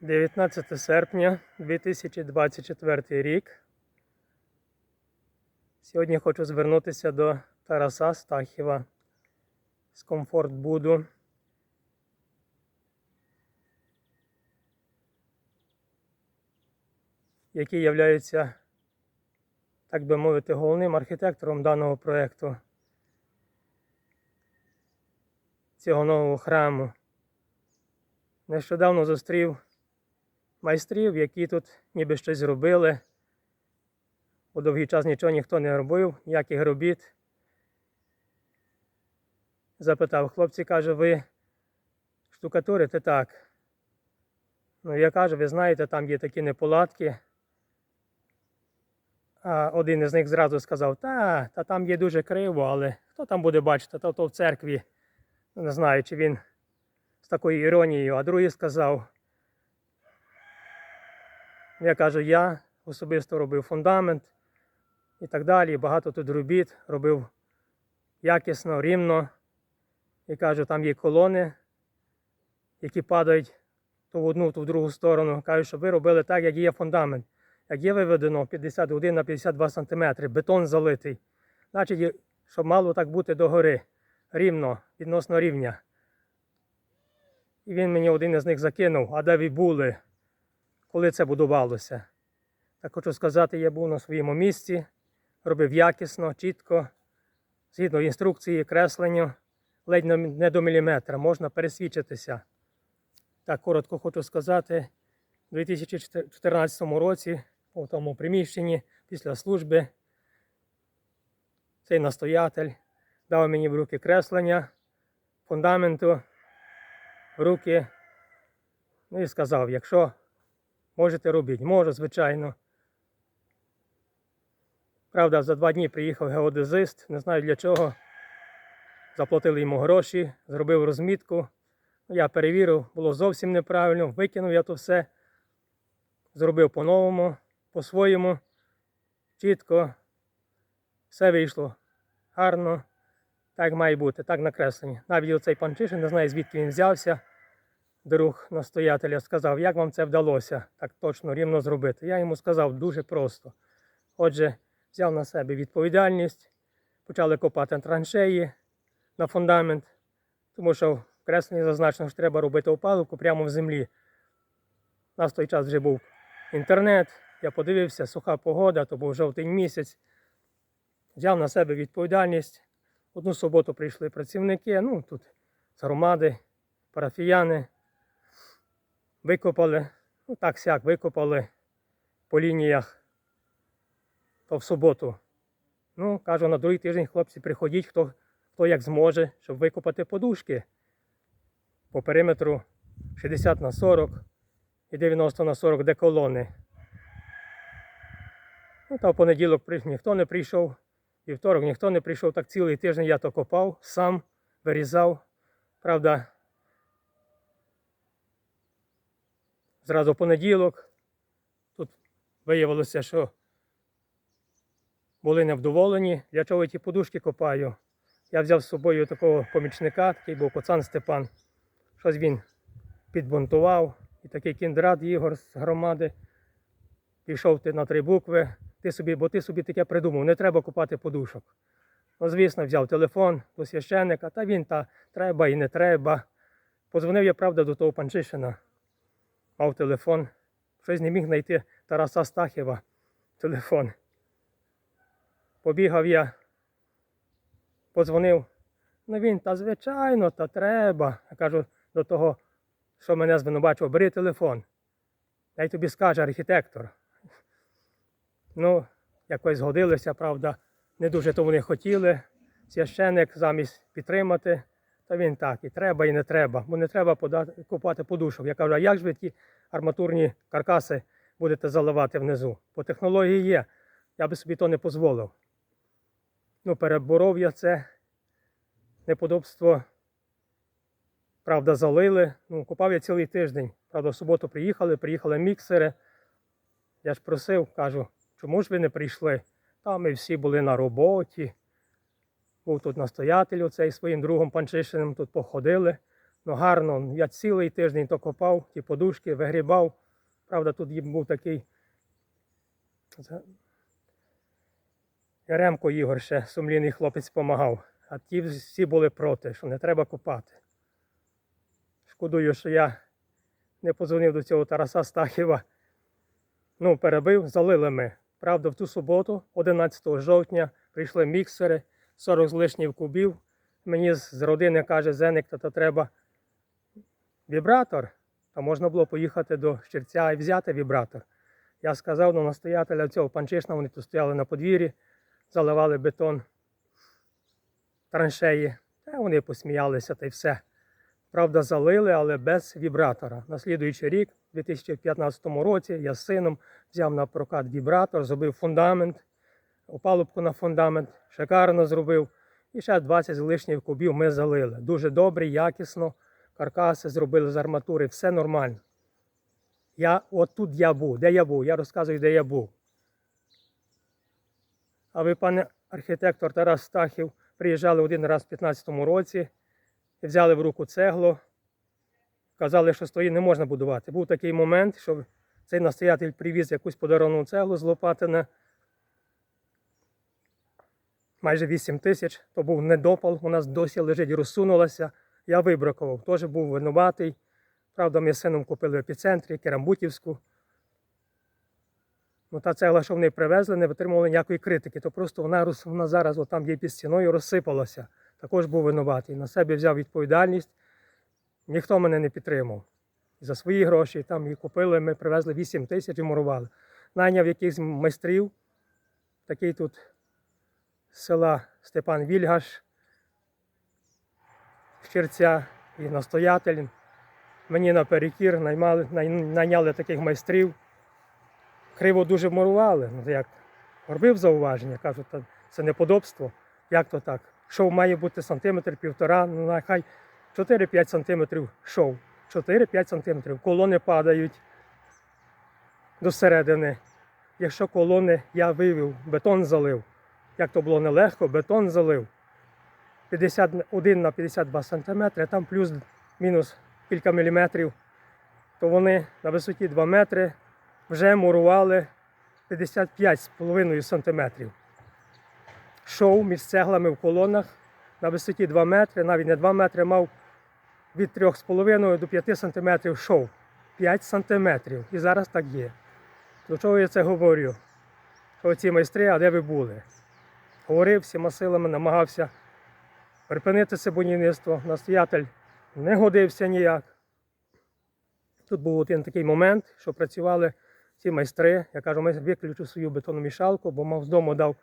19 серпня 2024 рік. Сьогодні хочу звернутися до Тараса Стахіва з Комфорт Буду. який є, так би мовити, головним архітектором даного проєкту цього нового храму. Нещодавно зустрів майстрів, які тут ніби щось зробили. У довгий час нічого ніхто не робив, ніяких робіт. Запитав, хлопці, каже, ви штукатурите так. Ну, я кажу, ви знаєте, там є такі неполадки. А один із них зразу сказав, та, та там є дуже криво, але хто там буде бачити, то, то в церкві. Не знаю, чи він з такою іронією, а другий сказав. Я кажу, я особисто робив фундамент і так далі. Багато тут робіт, робив якісно, рівно. І кажу, там є колони, які падають то в одну, то в другу сторону. Кажу, щоб ви робили так, як є фундамент. Як є виведено 51 на 52 см, бетон залитий. Значить, щоб мало так бути догори, рівно, відносно рівня. І він мені один із них закинув, а де ви були, коли це будувалося. Так хочу сказати, я був на своєму місці, робив якісно, чітко, згідно інструкції, кресленню, ледь не- до міліметра, можна пересвідчитися. Так коротко хочу сказати, у 2014 році у тому приміщенні після служби цей настоятель дав мені в руки креслення фундаменту, в руки, ну і сказав, якщо можете робіть, можу, звичайно. Правда, за два дні приїхав геодезист, не знаю для чого. Заплатили йому гроші, зробив розмітку. Я перевірив, було зовсім неправильно, викинув я то все, зробив по-новому, по-своєму, чітко. Все вийшло гарно, так має бути, так накреслені. Навіть оцей панчишин, не знаю, звідки він взявся. Друг настоятеля сказав, як вам це вдалося так точно рівно зробити. Я йому сказав дуже просто. Отже, взяв на себе відповідальність, почали копати траншеї на фундамент, тому що в кресленні зазначено, що треба робити опалубку прямо в землі. У нас в той час вже був інтернет, я подивився, суха погода, то був жовтий місяць. Взяв на себе відповідальність. Одну суботу прийшли працівники, ну тут з громади, парафіяни. Викопали, ну так сяк, викопали по лініях. То в суботу. Ну, кажу, на другий тиждень хлопці, приходіть, хто, хто як зможе, щоб викопати подушки по периметру 60 на 40 і 90 на 40, де колони. Ну, та в понеділок ніхто не прийшов, вівторок ніхто не прийшов, так цілий тиждень я то копав, сам вирізав. Правда, зразу в понеділок тут виявилося, що були невдоволені, для чого я ті подушки копаю. Я взяв з собою такого помічника, такий був пацан Степан. Щось він підбунтував. І такий кіндрат Ігор з громади пішов ти на три букви, ти собі, бо ти собі таке придумав, не треба купати подушок. Ну, звісно, взяв телефон до священника, та він та треба і не треба. Позвонив я, правда, до того панчишина. Мав телефон. Щось не міг знайти Тараса Стахіва телефон. Побігав я, подзвонив. Ну він, та звичайно, та треба. Я кажу до того, що мене звинувачував, бери телефон. Дай тобі скаже архітектор. Ну, якось згодилися, правда, не дуже то вони хотіли. Священик замість підтримати, та він так, і треба, і не треба, бо не треба подати, купати подушок. Я кажу, а як ж ви ті арматурні каркаси будете заливати внизу? По технології є, я би собі то не дозволив. Ну, переборов я це неподобство. Правда, залили. Ну, купав я цілий тиждень. Правда, в суботу приїхали, приїхали міксери. Я ж просив, кажу, чому ж ви не прийшли? Та ми всі були на роботі. Був тут настоятель оцей своїм другом Панчишиним, тут походили. Ну гарно, я цілий тиждень то копав, ті подушки, вигрібав. Правда, тут був такий. Яремко Ігор ще сумлінний хлопець допомагав. А ті всі були проти, що не треба копати. Шкодую, що я не позвонив до цього Тараса Стахіва. Ну, перебив, залили ми. Правда, в ту суботу, 11 жовтня, прийшли міксери, 40 з лишніх кубів. Мені з родини каже Зеник, то, то треба вібратор. А можна було поїхати до Щерця і взяти вібратор. Я сказав до настоятеля цього панчишна, вони тут стояли на подвір'ї, заливали бетон траншеї. Та вони посміялися та й все. Правда, залили, але без вібратора. На слідуючий рік, у 2015 році, я з сином взяв на прокат вібратор, зробив фундамент, опалубку на фундамент, шикарно зробив. І ще 20 з лишніх кубів ми залили. Дуже добре, якісно. Каркаси зробили з арматури, все нормально. Я, от тут я був. Де я був? Я розказую, де я був. А ви, пане архітектор Тарас Стахів, приїжджали один раз в 2015 році взяли в руку цеглу. Казали, що стої не можна будувати. Був такий момент, що цей настоятель привіз якусь подаровану цеглу з Лопатина. Майже 8 тисяч. То був недопал. У нас досі лежить, розсунулася. Я вибракував. Теж був винуватий. Правда, ми з сином купили в епіцентрі Керамбутівську. Ну, та цегла, що вони привезли, не витримувала ніякої критики. То просто вона, вона зараз отам є під стіною, розсипалася. Також був винуватий. На себе взяв відповідальність. Ніхто мене не підтримав. За свої гроші там її купили, ми привезли 8 тисяч і мурували. Найняв якихось майстрів, такий тут села Степан Вільгаш, з Черця і настоятель. Мені наперекір наймали, найняли таких майстрів. Криво дуже мурували. Ну, як робив зауваження, кажуть, «Та це неподобство. Як то так? Шов має бути сантиметр півтора, ну нехай 4-5 сантиметрів шов. 4-5 сантиметрів. Колони падають до середини. Якщо колони я вивів, бетон залив. Як то було нелегко, бетон залив. 51 на 52 сантиметри, а там плюс-мінус кілька міліметрів, то вони на висоті 2 метри вже мурували 55,5 сантиметрів. Шов між цеглами в колонах на висоті 2 метри, навіть не 2 метри, мав від 3,5 до 5 сантиметрів шов. 5 сантиметрів. І зараз так є. До чого я це говорю? Що ці майстри, а де ви були? Говорив всіма силами, намагався припинити це будівництво. Настоятель не годився ніяк. Тут був один такий момент, що працювали ці майстри. Я кажу, ми виключу свою бетономішалку, бо мав з дому дав.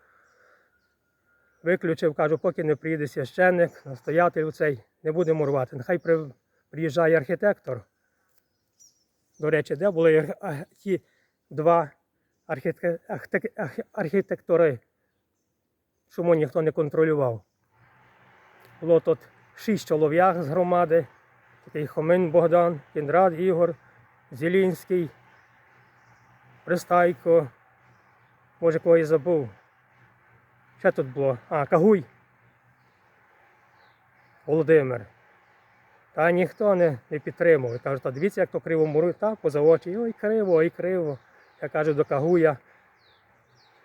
Виключив, кажу, поки не приїде священник, настоятель цей, не будемо рвати. Нехай приїжджає архітектор. До речі, де були ті два архітек- архітек- арх- архітектори, чому ніхто не контролював. Було тут шість чолов'як з громади, такий Хомин Богдан, Кіндрат Ігор, Зілінський, Пристайко, може кого і забув. Ще тут було? А, Кагуй. Володимир. Та ніхто не, не підтримував. Кажуть, та дивіться, як то криво мурує, так, поза очі. Ой, криво, ой, криво. Я кажу до Кагуя.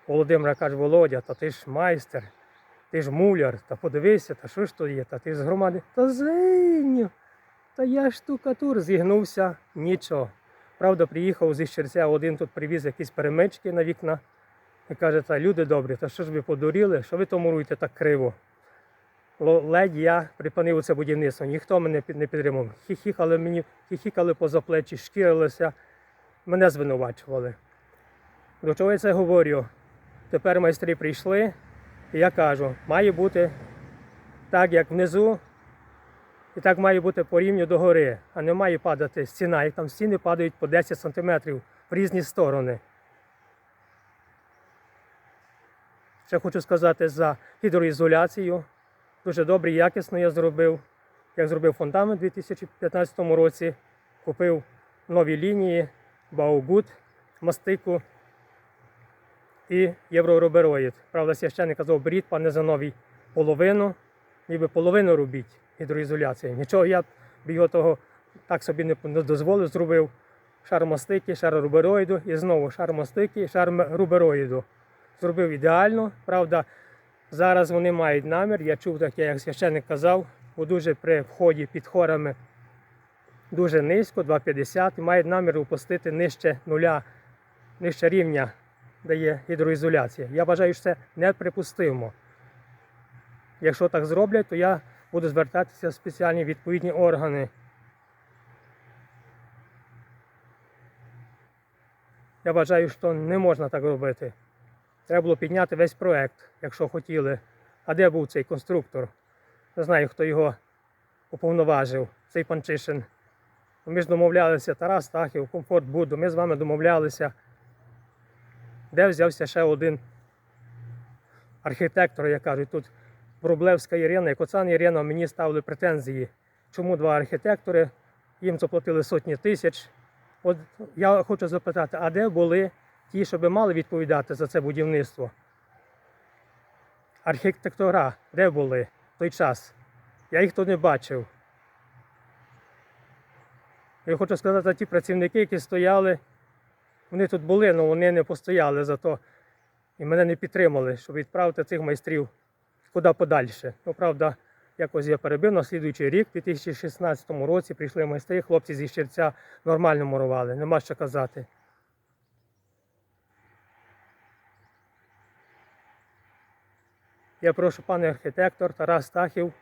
Володимира каже, Володя, та ти ж майстер, ти ж муляр, та подивися, та що ж то є, та ти з громади. Та зиню, та я штукатур зігнувся, нічого. Правда, приїхав зі Щерця, один тут привіз якісь перемички на вікна. І каже, та люди добрі, та що ж ви подуріли, що ви то муруєте так криво? Ледь я припинив це будівництво, ніхто мене не підтримав. Хіхікали мені, хіхікали поза плечі, шкірилися, мене звинувачували. До чого я це говорю? Тепер майстри прийшли, і я кажу, має бути так, як внизу, і так має бути по рівню до гори, а не має падати стіна, як там стіни падають по 10 сантиметрів в різні сторони. Ще хочу сказати за гідроізоляцію. Дуже добре, якісно я зробив. Я зробив фундамент у 2015 році, купив нові лінії, Баугут, мастику і євроробероїд. Правда, священник казав, беріть, пане Зановій, половину, ніби половину робіть гідроізоляції. Нічого, я б його того так собі не дозволив, зробив шар мастики, шар рубероїду і знову шар мастики, шар рубероїду. Зробив ідеально. Правда, зараз вони мають намір. Я чув таке, як священник казав, бо дуже при вході під хорами дуже низько, 2,50, і мають намір опустити нижче нуля, нижче рівня, де є гідроізоляція. Я вважаю, що це неприпустимо. Якщо так зроблять, то я буду звертатися в спеціальні відповідні органи. Я вважаю, що не можна так робити. Треба було підняти весь проект, якщо хотіли. А де був цей конструктор? Не знаю, хто його уповноважив, цей панчишин. Ми ж домовлялися, Тарас Тахів, комфорт Буду, ми з вами домовлялися. Де взявся ще один архітектор, як кажуть, тут Врублевська Ірина і Коцан Ірина мені ставили претензії. Чому два архітектори? Їм заплатили сотні тисяч. От я хочу запитати, а де були ті, що би мали відповідати за це будівництво? Архітектора, де були в той час? Я їх тут не бачив. Я хочу сказати, ті працівники, які стояли, вони тут були, але вони не постояли за то і мене не підтримали, щоб відправити цих майстрів куди подальше. Ну, правда, якось я перебив на слідуючий рік, у 2016 році прийшли майстри, хлопці зі Щерця нормально мурували, нема що казати. Я прошу, пане архітектор Тарас Стахів,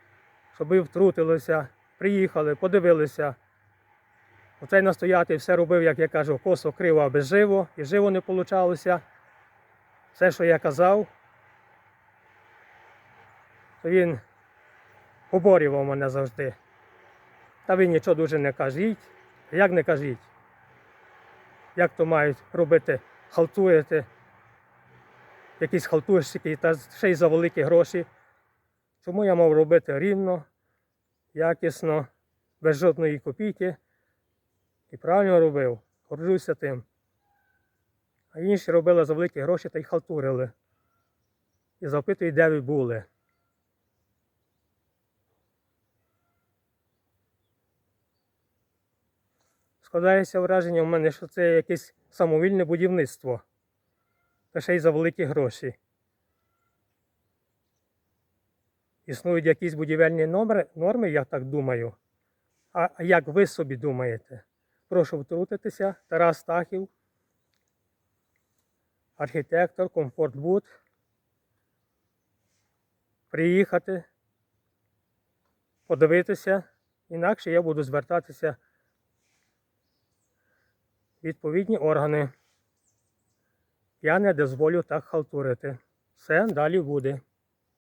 щоб ви втрутилися, приїхали, подивилися. Оцей настоятель все робив, як я кажу, косо, криво, аби живо, і живо не получалося. Все, що я казав, то він поборював мене завжди. Та ви нічого дуже не кажіть. Як не кажіть? Як то мають робити, халтуєте, якісь халтурщики та ще й за великі гроші. Чому я мав робити рівно, якісно, без жодної копійки? І правильно робив, горжуся тим. А інші робили за великі гроші та й халтурили. І запитують, де ви були. Складається враження в мене, що це якесь самовільне будівництво. Та ще й за великі гроші. Існують якісь будівельні норми, я так думаю. А як ви собі думаєте? Прошу втрутитися. Тарас Стахів, архітектор, комфортбуд. Приїхати, подивитися, інакше я буду звертатися в відповідні органи. Я не дозволю так халтурити. Все далі буде.